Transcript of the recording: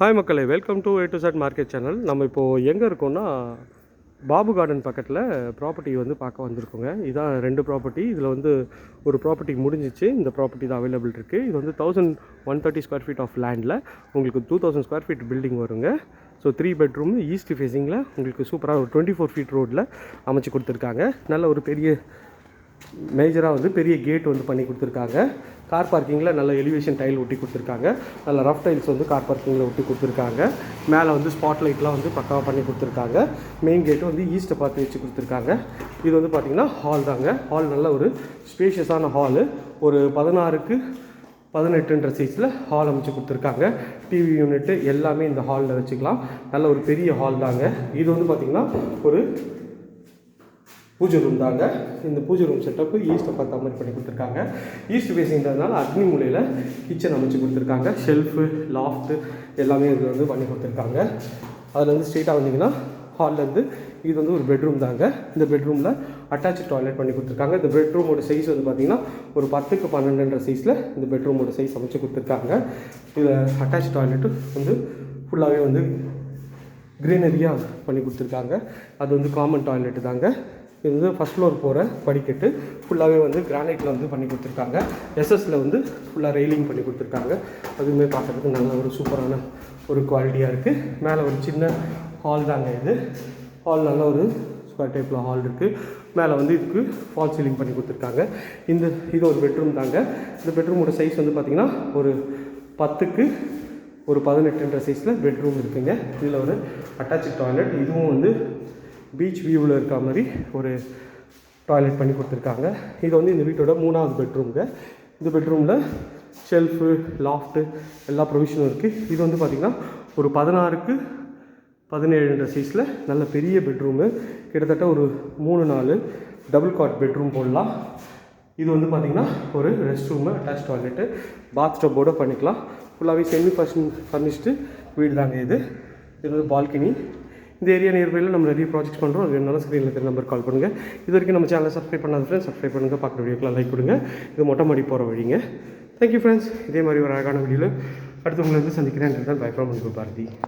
Hi மக்களே. Welcome to A to Z market channel நம்ம இப்போது எங்கே இருக்கோம்னா பாபு கார்டன் பக்கத்தில் ப்ராப்பர்ட்டி வந்து பார்க்க வந்திருக்கோங்க. இதான் ரெண்டு ப்ராப்பர்ட்டி இதில் வந்து ஒரு ப்ராப்பர்ட்டி முடிஞ்சிச்சு. இந்த ப்ராப்பர்ட்டி தான் அவைலபிள் இருக்குது இது வந்து thousand one thirty square feet of லேண்டில் உங்களுக்கு two thousand square feet building வருங்க. ஸோ த்ரீ பெட்ரூம் ஈஸ்ட் ஃபேஸிங்கில் உங்களுக்கு சூப்பராக ஒரு டுவெண்ட்டி ஃபோர் ஃபீட் ரோட்டில் அமைச்சு கொடுத்துருக்காங்க. நல்ல ஒரு பெரிய மேஜராக வந்து பெரிய கேட் வந்து பண்ணி கொடுத்துருக்காங்க. கார் பார்க்கிங்கில் நல்ல எலிவேஷன் டைல் ஒட்டி கொடுத்துருக்காங்க. நல்ல ரஃப் டைல்ஸ் வந்து கார் பார்க்கிங்கில் ஒட்டி கொடுத்துருக்காங்க. மேலே வந்து ஸ்பாட் லைட்லாம் வந்து பக்காவாக பண்ணி கொடுத்துருக்காங்க. மெயின் கேட்டு வந்து ஈஸ்ட்டை பார்த்து வச்சு கொடுத்துருக்காங்க. இது வந்து பார்த்திங்கன்னா ஹால் தாங்க. ஹால் நல்ல ஒரு ஸ்பேஷியஸான ஹாலு ஒரு பதினாறுக்கு பதினெட்டுன்ற சைஸில் ஹால் அமைச்சு கொடுத்துருக்காங்க. டிவி யூனிட்டு எல்லாமே இந்த ஹாலில் வச்சுக்கலாம். நல்ல ஒரு பெரிய ஹால் தாங்க. இது வந்து பார்த்திங்கன்னா ஒரு பூஜை ரூம் தாங்க. இந்த பூஜை ரூம் செட்டப்பு ஈஸ்ட்டை பார்த்த மாதிரி பண்ணி கொடுத்துருக்காங்க. ஈஸ்ட் ஃபேஸிங்கிறதுனால அக்னி மூலையில் கிச்சன் அமைச்சு கொடுத்துருக்காங்க. ஷெல்ஃபு லாஃப்ட்டு எல்லாமே இதில் வந்து பண்ணி கொடுத்துருக்காங்க. அதில் வந்து ஸ்ட்ரெயிட்டாக வந்தீங்கன்னா ஹால்லேருந்து இது வந்து ஒரு பெட்ரூம் தாங்க. இந்த பெட்ரூமில் அட்டாச் டாய்லெட் பண்ணி கொடுத்துருக்காங்க. இந்த பெட்ரூமோட சைஸ் வந்து பார்த்திங்கன்னா ஒரு பத்துக்கு பன்னெண்டுன்ற சைஸில் இந்த பெட்ரூமோட சைஸ் அமைச்சு கொடுத்துருக்காங்க. இதில் அட்டாச் டாய்லெட்டு வந்து ஃபுல்லாகவே வந்து க்ரீனரியாக பண்ணி கொடுத்துருக்காங்க. அது வந்து காமன் டாய்லெட்டு தாங்க. இது வந்து ஃபஸ்ட் ஃப்ளோர் போகிற படிக்கட்டு ஃபுல்லாகவே வந்து கிரானைட்டில் வந்து பண்ணி கொடுத்துருக்காங்க. எஸ்எஸ்சில் வந்து ஃபுல்லாக ரெயிலிங் பண்ணி கொடுத்துருக்காங்க. அதுவுமே பார்க்குறதுக்கு நல்ல ஒரு சூப்பரான ஒரு குவாலிட்டியாக இருக்குது மேலே ஒரு சின்ன ஹால் தாங்க இது. ஹால் நல்ல ஒரு ஸ்கொயர் டைப்பில் ஹால் இருக்குது மேலே வந்து இதுக்கு ஃபால் சீலிங் பண்ணி கொடுத்துருக்காங்க. இந்த இது ஒரு பெட்ரூம் தாங்க. இந்த பெட்ரூமோட சைஸ் வந்து பார்த்திங்கன்னா ஒரு பத்துக்கு ஒரு பதினெட்டுன்ற சைஸில் பெட்ரூம் இருக்குங்க. இதில் ஒரு அட்டாச் டாய்லெட் இதுவும் வந்து பீச் வியூவில் இருக்கிற மாதிரி ஒரு டாய்லெட் பண்ணி கொடுத்துருக்காங்க. இது வந்து இந்த வீட்டோட மூணாவது பெட்ரூம்ங்க இந்த பெட்ரூமில் ஷெல்ஃபு லாஃப்ட்டு எல்லா ப்ரொவிஷனும் இருக்குது இது வந்து பார்த்திங்கன்னா ஒரு பதினாறுக்கு பதினேழுன்ற சைஸில் நல்ல பெரிய பெட்ரூமு கிட்டத்தட்ட ஒரு மூணு நாலு டபுள் காட் பெட்ரூம் போடலாம். இது வந்து பார்த்திங்கன்னா ஒரு rest room attach toilet bath ஸ்டப்போடு பண்ணிக்கலாம். ஃபுல்லாகவே செமி ஃபர்ஷன் ஃபர்னிஷ்டு வீடு தாங்க இது. இது வந்து பால்கனி இந்த ஏரியா நியர்பையில் நம்ம நிறைய ப்ராஜெக்ட் பண்ணுறோம் அது வேணாலும் ஸ்க்ரீனில் இருக்கிற நம்பர் கால் பண்ணுங்கள் இது வரைக்கும் நம்ம சேனலை சப்ஸ்கிரைப் பண்ணாத ஃப்ரெண்ட்ஸ் சப்ஸ்கிரைப் பண்ணுங்கள் பார்க்குற வீடியோக்கெலாம் லைக் கொடுங்க. இது மொட்டை மாடி போகிற வழிங்க. தேங்க்யூ ஃப்ரெண்ட்ஸ் இதே மாதிரி ஒரு அழகான வீடியோவில் அடுத்து உங்களை வந்து சந்திக்கிறேன். Bye from Bharathi.